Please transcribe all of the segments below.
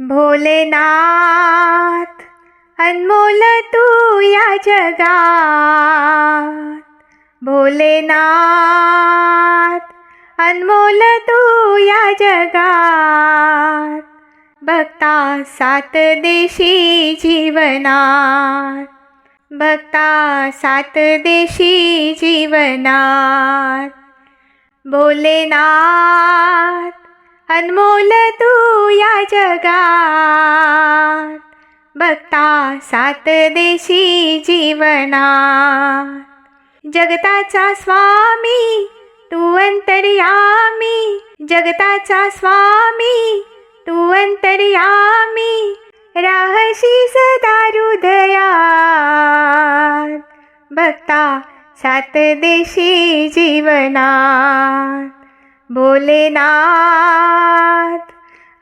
भोलेनाथ अनमोल तू या जगात. भोलेनाथ अनमोल तू या जगात. भक्ता सात देशी जीवनात. भक्ता सात देशी जीवनात. भोलेनाथ अनमोल तू या जगात. बघता सात देशी जीवनात. जगताचा स्वामी तू अंतर्यामी. जगताचा स्वामी तू अंतर्यामी. राहशी सदा हृदयात. बघता सात देशी जीवनात. भोलेनाथ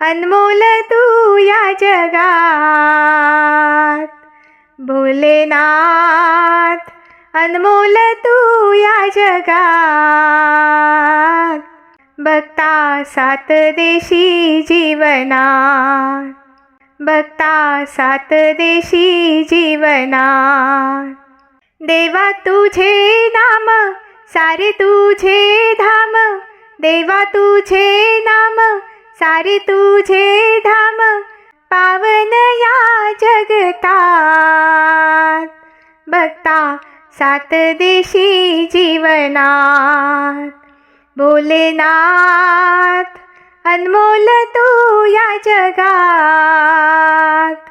अनमोल तू या जगात. भोलेनाथ अनमोल तू या जगात. बघता सात देशी जीवनात. बघता सात देशी जीवनात. देवा तुझे नाम सारे तुझे धाम देवा तुझे नाम सारे तुझे धाम पावन या जगतात. भक्ता सात देशी जीवनात. भोलेनाथ अनमोल तू या जगात.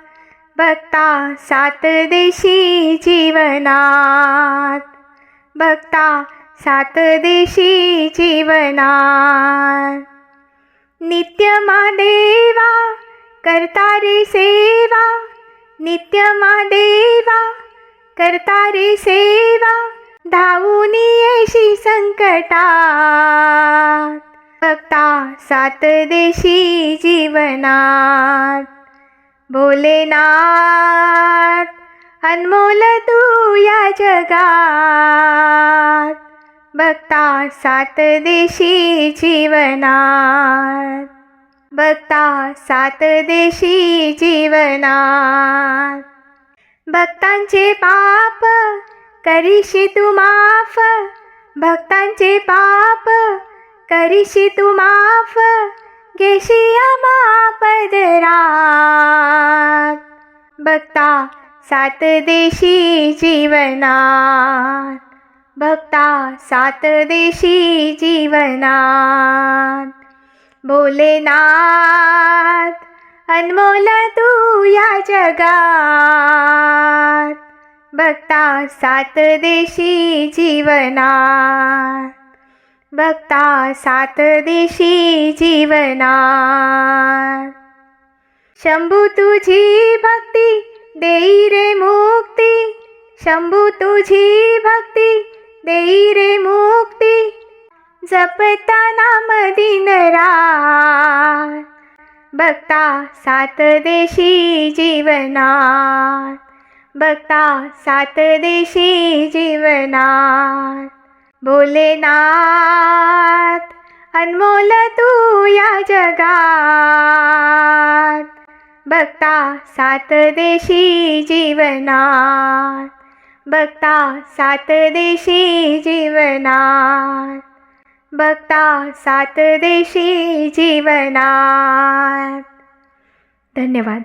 भक्ता सात देशी जीवनात. भक्ता सात देशी जीवनात. नित्य महादेवा करता रे सेवा. नित्य महादेवा करता रे सेवा. धावून येशी संकटात. बघता सात देशी जीवनात. भोलेनाथ अनमोल तू या जगात. बघता सात देशी जीवनात. बघता सात देशी जीवनात. भक्तांचे पाप करीशी तू माफ. भक्तांचे पाप करीशी तू माफ. घेशी पदरात. बघता सात देशी जीवनात. भक्ता सात देशी जीवनात. भोलेनाथ अनमोल तू या जगात. भक्ता सात देशी जीवनात. भक्ता सात देशी जीवनात. शंभू तुझी भक्ती देई रे मुक्ती. शंभू तुझी भक्ती देई रे मुक्ती जपता नाम दिन रात. बघता सात देशी जीवनात. बघता सात देशी जीवनात. भोलेनाथ अनमोल तू या जगात. बघता सात देशी जीवनात. बघता सात देशी जीवनात. बघता सात देशी जीवनात. धन्यवाद.